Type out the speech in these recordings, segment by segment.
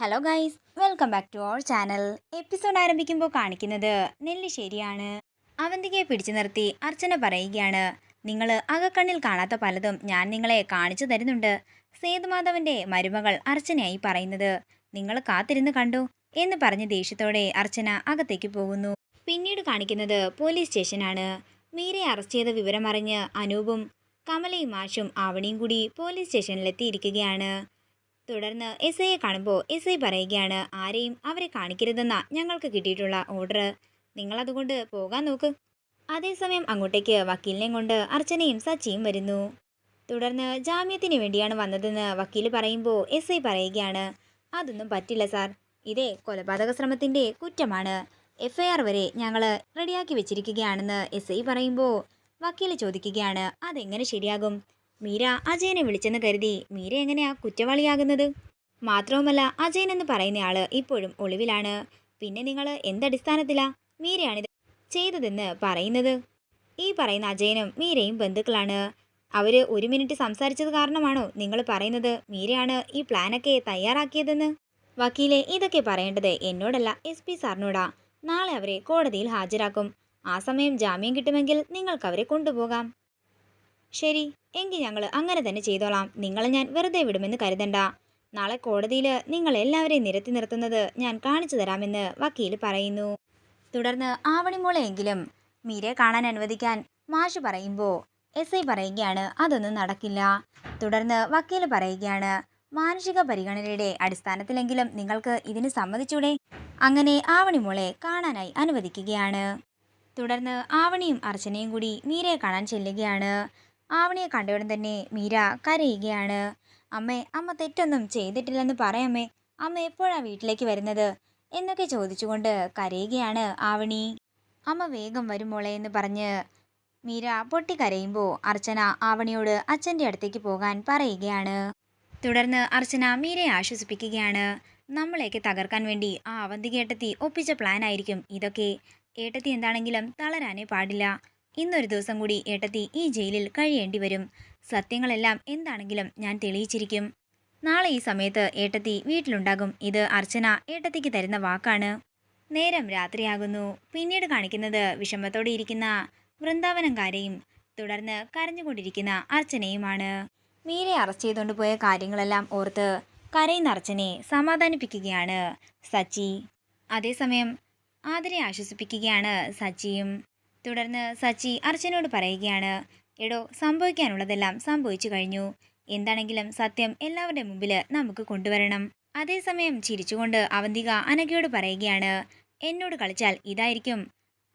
Hello guys welcome back to our channel episode ആരംഭിക്കുമ്പോൾ കാണിക്കുന്നത് നെല്ലിശ്ശേരിയാണ് അവന്തികയെ പിടിച്ചു നിർത്തി അർച്ചന പറയുകയാണ് നിങ്ങൾ അകക്കണ്ണിൽ കാണാത്ത പലതും ഞാൻ നിങ്ങളെ കാണിച്ചു തരുന്നുണ്ട്. സേതുമാധവന്റെ മരുമകൾ അർച്ചനയായി പറയുന്നത് നിങ്ങൾ കാത്തിരുന്ന് കണ്ടു എന്ന് പറഞ്ഞ് ദേഷ്യത്തോടെ അർച്ചന അകത്തേക്ക് പോകുന്നു. പിന്നീട് കാണിക്കുന്നത് പോലീസ് സ്റ്റേഷനാണ്. മീരയെ അറസ്റ്റ് ചെയ്ത വിവരമറിഞ്ഞ് അനൂപും കമലയും മാഷും ആവണിയും കൂടി പോലീസ് സ്റ്റേഷനിലെത്തിയിരിക്കുകയാണ്. തുടർന്ന് എസ് ഐയെ കാണുമ്പോൾ എസ് ഐ പറയുകയാണ് ആരെയും അവരെ കാണിക്കരുതെന്ന ഞങ്ങൾക്ക് കിട്ടിയിട്ടുള്ള ഓർഡർ നിങ്ങളതുകൊണ്ട് പോകാൻ നോക്ക്. അതേസമയം അങ്ങോട്ടേക്ക് വക്കീലിനെയും കൊണ്ട് അർച്ചനയും സച്ചിയും വരുന്നു. തുടർന്ന് ജാമ്യത്തിന് വേണ്ടിയാണ് വന്നതെന്ന് വക്കീൽ പറയുമ്പോൾ എസ് ഐ പറയുകയാണ് അതൊന്നും പറ്റില്ല സാർ. ഇതേ കൊലപാതക ശ്രമത്തിന്റെ കുറ്റമാണ്. എഫ്ഐആർ വരെ ഞങ്ങൾ റെഡിയാക്കി വെച്ചിരിക്കുകയാണെന്ന് എസ് ഐ പറയുമ്പോൾ വക്കീൽ ചോദിക്കുകയാണ് അതെങ്ങനെ ശരിയാകും? മീര അജയനെ വിളിച്ചെന്ന് കരുതി മീര എങ്ങനെയാ കുറ്റവാളിയാകുന്നത്? മാത്രവുമല്ല അജയൻ എന്ന് പറയുന്നയാൾ ഇപ്പോഴും ഒളിവിലാണ്. പിന്നെ നിങ്ങൾ എന്തടിസ്ഥാനത്തിലാ മീരയാണിത് ചെയ്തതെന്ന് പറയുന്നത്? ഈ പറയുന്ന അജയനും മീരയും ബന്ധുക്കളാണ്. അവർ ഒരു മിനിറ്റ് സംസാരിച്ചത് കാരണമാണോ നിങ്ങൾ പറയുന്നത്? മീരയാണ് ഈ പ്ലാനൊക്കെ തയ്യാറാക്കിയതെന്ന്? വക്കീലെ ഇതൊക്കെ പറയേണ്ടത് എന്നോടല്ല എസ് പി സാറിനോടാ. നാളെ അവരെ കോടതിയിൽ ഹാജരാക്കും. ആ സമയം ജാമ്യം കിട്ടുമെങ്കിൽ നിങ്ങൾക്കവരെ കൊണ്ടുപോകാം. ശരി എങ്കിൽ ഞങ്ങൾ അങ്ങനെ തന്നെ ചെയ്തോളാം. നിങ്ങളെ ഞാൻ വെറുതെ വിടുമെന്ന് കരുതണ്ട. നാളെ കോടതിയിൽ നിങ്ങൾ എല്ലാവരെയും നിരത്തി നിർത്തുന്നത് ഞാൻ കാണിച്ചു തരാമെന്ന് വക്കീൽ പറയുന്നു. തുടർന്ന് ആവണിമോളെയെങ്കിലും മീരെ കാണാൻ അനുവദിക്കാൻ മാഷ് പറയുമ്പോൾ എസ് ഐ പറയുകയാണ് അതൊന്നും നടക്കില്ല. തുടർന്ന് വക്കീൽ പറയുകയാണ് മാനുഷിക പരിഗണനയുടെ അടിസ്ഥാനത്തിലെങ്കിലും നിങ്ങൾക്ക് ഇതിന് സമ്മതിച്ചൂടെ? അങ്ങനെ ആവണിമോളെ കാണാനായി അനുവദിക്കുകയാണ്. തുടർന്ന് ആവണിയും അർച്ചനയും കൂടി മീരയെ കാണാൻ ചെല്ലുകയാണ്. ആവണിയെ കണ്ടയുടൻ തന്നെ മീര കരയുകയാണ്. അമ്മേ അമ്മ തെറ്റൊന്നും ചെയ്തിട്ടില്ലെന്ന് പറയമ്മേ അമ്മ എപ്പോഴാണ് വീട്ടിലേക്ക് വരുന്നത്? എന്നൊക്കെ ചോദിച്ചുകൊണ്ട് കരയുകയാണ് ആവണി. അമ്മ വേഗം വരുമോളെ എന്ന് പറഞ്ഞ് മീര പൊട്ടി കരയുമ്പോൾ അർച്ചന ആവണിയോട് അച്ഛന്റെ അടുത്തേക്ക് പോകാൻ പറയുകയാണ്. തുടർന്ന് അർച്ചന മീരയെ ആശ്വസിപ്പിക്കുകയാണ്. നമ്മളെയൊക്കെ തകർക്കാൻ വേണ്ടി ആ അവന്തികേട്ടത്തി ഒപ്പിച്ച പ്ലാൻ ആയിരിക്കും ഇതൊക്കെ. ഏട്ടത്തി എന്താണെങ്കിലും തളരാനേ പാടില്ല. ഇന്നൊരു ദിവസം കൂടി ഏട്ടത്തി ഈ ജയിലിൽ കഴിയേണ്ടി വരും. സത്യങ്ങളെല്ലാം എന്താണെങ്കിലും ഞാൻ തെളിയിച്ചിരിക്കും. നാളെ ഈ സമയത്ത് ഏട്ടത്തി വീട്ടിലുണ്ടാകും. ഇത് അർച്ചന ഏട്ടത്തിക്ക് തരുന്ന വാക്കാണ്. നേരം രാത്രിയാകുന്നു. പിന്നീട് കാണിക്കുന്നത് വിഷമത്തോടെ ഇരിക്കുന്ന വൃന്ദാവനംകാരെയും തുടർന്ന് കരഞ്ഞുകൊണ്ടിരിക്കുന്ന അർച്ചനയുമാണ്. മീരെ അറസ്റ്റ് ചെയ്തുകൊണ്ട് പോയ കാര്യങ്ങളെല്ലാം ഓർത്ത് കരയുന്ന അർച്ചനയെ സമാധാനിപ്പിക്കുകയാണ് സച്ചി. അതേസമയം ആതിരെ ആശ്വസിപ്പിക്കുകയാണ് സച്ചിയും. തുടർന്ന് സച്ചി അർച്ചനോട് പറയുകയാണ് എടോ സംഭവിക്കാനുള്ളതെല്ലാം സംഭവിച്ചു കഴിഞ്ഞു. എന്താണെങ്കിലും സത്യം എല്ലാവരുടെ മുമ്പിൽ നമുക്ക് കൊണ്ടുവരണം. അതേസമയം ചിരിച്ചുകൊണ്ട് അവന്തിക അനഘയോട് പറയുകയാണ് എന്നോട് കളിച്ചാൽ ഇതായിരിക്കും.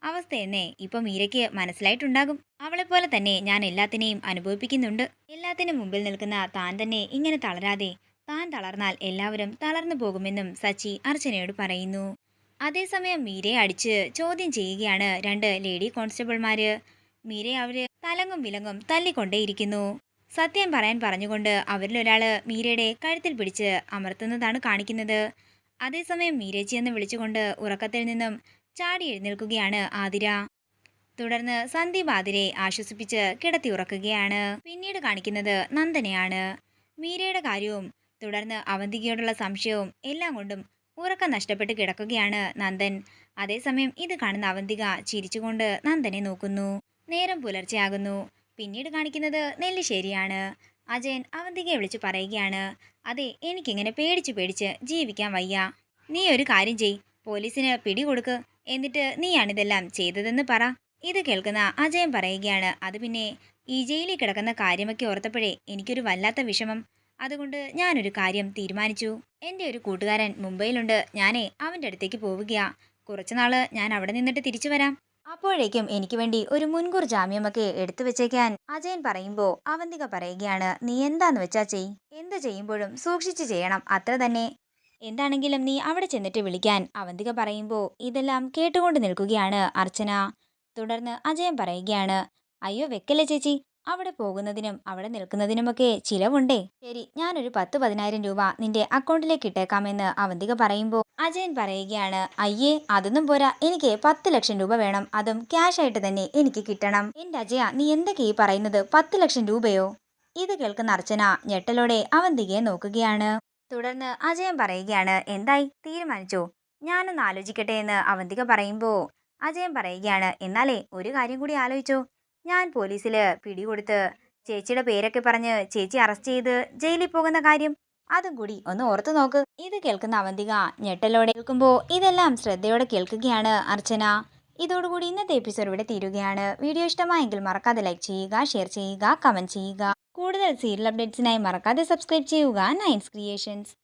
അവസ്ഥ എന്നെ ഇപ്പം മീരയ്ക്ക് മനസ്സിലായിട്ടുണ്ടാകും. അവളെപ്പോലെ തന്നെ ഞാൻ എല്ലാത്തിനെയും അനുഭവിപ്പിക്കുന്നുണ്ട്. എല്ലാത്തിനും മുമ്പിൽ നിൽക്കുന്ന താൻ തന്നെ ഇങ്ങനെ തളരാതെ താൻ തളർന്നാൽ എല്ലാവരും തളർന്നു പോകുമെന്നും സച്ചി അർച്ചനയോട് പറയുന്നു. അതേസമയം മീരയെ അടിച്ച് ചോദ്യം ചെയ്യുകയാണ് രണ്ട് ലേഡി കോൺസ്റ്റബിൾമാർ മീരയെ അവർ തലങ്ങും വിലങ്ങും തല്ലിക്കൊണ്ടേയിരിക്കുന്നു. സത്യം പറയാൻ പറഞ്ഞുകൊണ്ട് അവരിലൊരാൾ മീരയുടെ കഴുത്തിൽ പിടിച്ച് അമർത്തുന്നതാണ് കാണിക്കുന്നത്. അതേസമയം മീരേച്ചി എന്ന് വിളിച്ചുകൊണ്ട് ഉറക്കത്തിൽ നിന്നും ചാടി എഴുന്നേൽക്കുകയാണ് ആതിര. തുടർന്ന് സന്ദീപ് ആതിരയെ ആശ്വസിപ്പിച്ച് കിടത്തി ഉറക്കുകയാണ്. പിന്നീട് കാണിക്കുന്നത് നന്ദനെയാണ്. മീരയുടെ കാര്യവും തുടർന്ന് അവന്തികയോടുള്ള സംശയവും എല്ലാം കൊണ്ടും ഉറക്കം നഷ്ടപ്പെട്ട് കിടക്കുകയാണ് നന്ദൻ. അതേസമയം ഇത് കാണുന്ന അവന്തിക ചിരിച്ചുകൊണ്ട് നന്ദനെ നോക്കുന്നു. നേരം പുലർച്ചെയാകുന്നു. പിന്നീട് കാണിക്കുന്നത് നെല്ലിശ്ശേരിയാണ്. അജയൻ അവന്തികയെ വിളിച്ച് പറയുകയാണ് അതെ എനിക്കിങ്ങനെ പേടിച്ച് പേടിച്ച് ജീവിക്കാൻ വയ്യ. നീ ഒരു കാര്യം ചെയ്. പോലീസിന് പിടികൊടുക്ക് എന്നിട്ട് നീയാണിതെല്ലാം ചെയ്തതെന്ന് പറ. ഇത് കേൾക്കുന്ന അജയൻ പറയുകയാണ് അത് പിന്നെ ഈ ജയിലിൽ കിടക്കുന്ന കാര്യമൊക്കെ ഓർത്തപ്പോഴേ എനിക്കൊരു വല്ലാത്ത വിഷമം. അതുകൊണ്ട് ഞാനൊരു കാര്യം തീരുമാനിച്ചു. എന്റെ ഒരു കൂട്ടുകാരൻ മുംബൈയിലുണ്ട്. ഞാനേ അവന്റെ അടുത്തേക്ക് പോവുകയാ. കുറച്ചുനാൾ ഞാൻ അവിടെ നിന്നിട്ട് തിരിച്ചു വരാം. അപ്പോഴേക്കും എനിക്ക് വേണ്ടി ഒരു മുൻകൂർ ജാമ്യമൊക്കെ എടുത്തു വെച്ചേക്കാൻ അജയൻ പറയുമ്പോൾ അവന്തിക പറയുകയാണ് നീ എന്താന്ന് വെച്ചാ ചെയ്. എന്ത് ചെയ്യുമ്പോഴും സൂക്ഷിച്ചു ചെയ്യണം. അത്ര തന്നെ. എന്താണെങ്കിലും നീ അവിടെ ചെന്നിട്ട് വിളിക്കാൻ അവന്തിക പറയുമ്പോൾ ഇതെല്ലാം കേട്ടുകൊണ്ട് നിൽക്കുകയാണ് അർച്ചന. തുടർന്ന് അജയൻ പറയുകയാണ് അയ്യോ വെക്കല്ലേ ചേച്ചി. അവിടെ പോകുന്നതിനും അവിടെ നിൽക്കുന്നതിനുമൊക്കെ ചിലവുണ്ടേ. ശരി ഞാനൊരു പത്ത് പതിനായിരം രൂപ നിന്റെ അക്കൗണ്ടിലേക്ക് ഇട്ടേക്കാമെന്ന് അവന്തിക പറയുമ്പോൾ അജയൻ പറയുകയാണ് അയ്യേ അതൊന്നും പോരാ. എനിക്ക് പത്ത് ലക്ഷം രൂപ വേണം. അതും ക്യാഷ് ആയിട്ട് തന്നെ എനിക്ക് കിട്ടണം. എന്റെ അജയ നീ എന്തൊക്കെ ഈ പറയുന്നത്? പത്ത് ലക്ഷം രൂപയോ? ഇത് കേൾക്കുന്ന അർച്ചന ഞെട്ടലോടെ അവന്തികയെ നോക്കുകയാണ്. തുടർന്ന് അജയൻ പറയുകയാണ് എന്തായി? തീരുമാനിച്ചോ? ഞാനൊന്ന് ആലോചിക്കട്ടെ എന്ന് അവന്തിക പറയുമ്പോൾ അജയൻ പറയുകയാണ് എന്നാലേ ഒരു കാര്യം കൂടി ആലോചിച്ചോ. ഞാൻ പോലീസിൽ പിടികൊടുത്ത് ചേച്ചിയുടെ പേരൊക്കെ പറഞ്ഞ് ചേച്ചി അറസ്റ്റ് ചെയ്ത് ജയിലിൽ പോകുന്ന കാര്യം. അതും കൂടി ഒന്ന് ഓർത്തു നോക്ക്. ഇത് കേൾക്കുന്ന അവന്തിക ഞെട്ടലോടെ കേൾക്കുമ്പോൾ ഇതെല്ലാം ശ്രദ്ധയോടെ കേൾക്കുകയാണ് അർച്ചന. ഇതോടുകൂടി ഇന്നത്തെ എപ്പിസോഡ് ഇവിടെ തീരുകയാണ്. വീഡിയോ ഇഷ്ടമായെങ്കിൽ മറക്കാതെ ലൈക്ക് ചെയ്യുക ഷെയർ ചെയ്യുക കമന്റ് ചെയ്യുക. കൂടുതൽ സീരിയൽ അപ്ഡേറ്റ്സിനായി മറക്കാതെ സബ്സ്ക്രൈബ് ചെയ്യുക. നയൻസ് ക്രിയേഷൻസ്